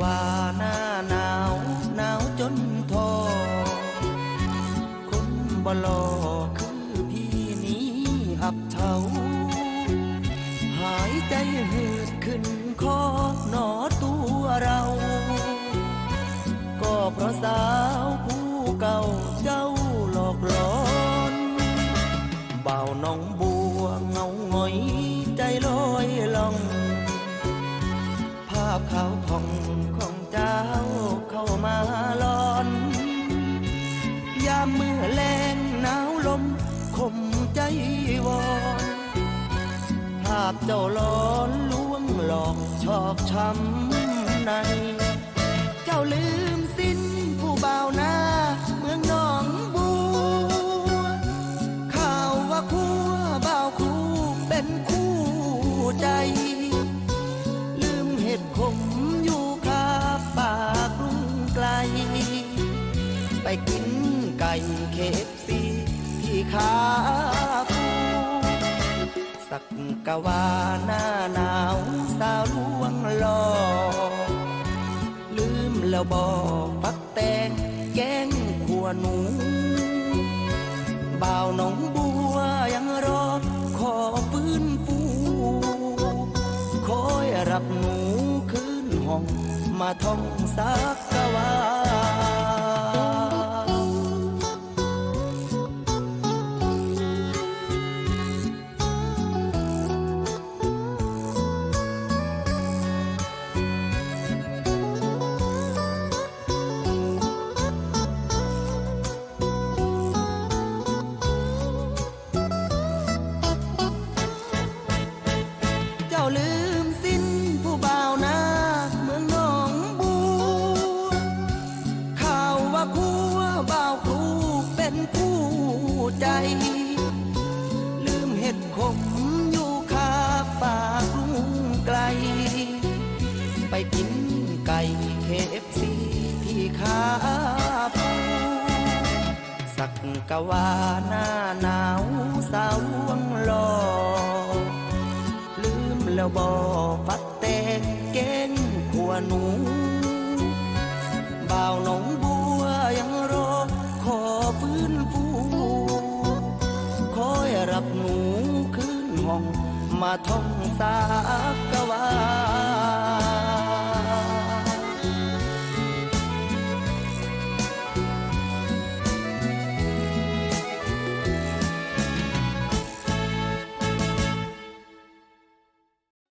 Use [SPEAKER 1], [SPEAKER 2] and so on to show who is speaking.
[SPEAKER 1] ว่าหน้าหนาวหนาวจนทอคนบ่หลอคือพี่นี้อับเฉาหายใจหืดขึ้นคอหนอตัวเรา ก็เพราะสาวผู้เก่าเจ้าหลอกหลอนเบาวน้องบัวเงาหงอยใจลอยล่องาพขาวผ่องของเจ้าเข้ามาลอน ยามเมื่อแรงหนาวลมคมใจวอนภาพเจ้าล้อนลวงหลอกชอกช้ำใน เจ้าลืมสิ้นผู้บ่าวหน้า กินไก่เคฟซีที่ขาปูสักกะว่าหน้าหนาวสาวลวงหลอลืมแล้วบอกพักแตงแกงขัวหนูบ่าวหน้องบัวยังรอขอฟื้นฟูคอยรับหนูคืนห้องมาท่องสักกะว่า ใจ ลืมเห็ดขมอยู่คาป่ากรุงไกล ไปกินไก่เคฟซีที่ขาปูสักกะว่าหน้าหนาวสาวลวงหลอลืมแล้วบอกพักแต่แกงขัวหนู รับหนูคืนห้อง มาท่องสากว่า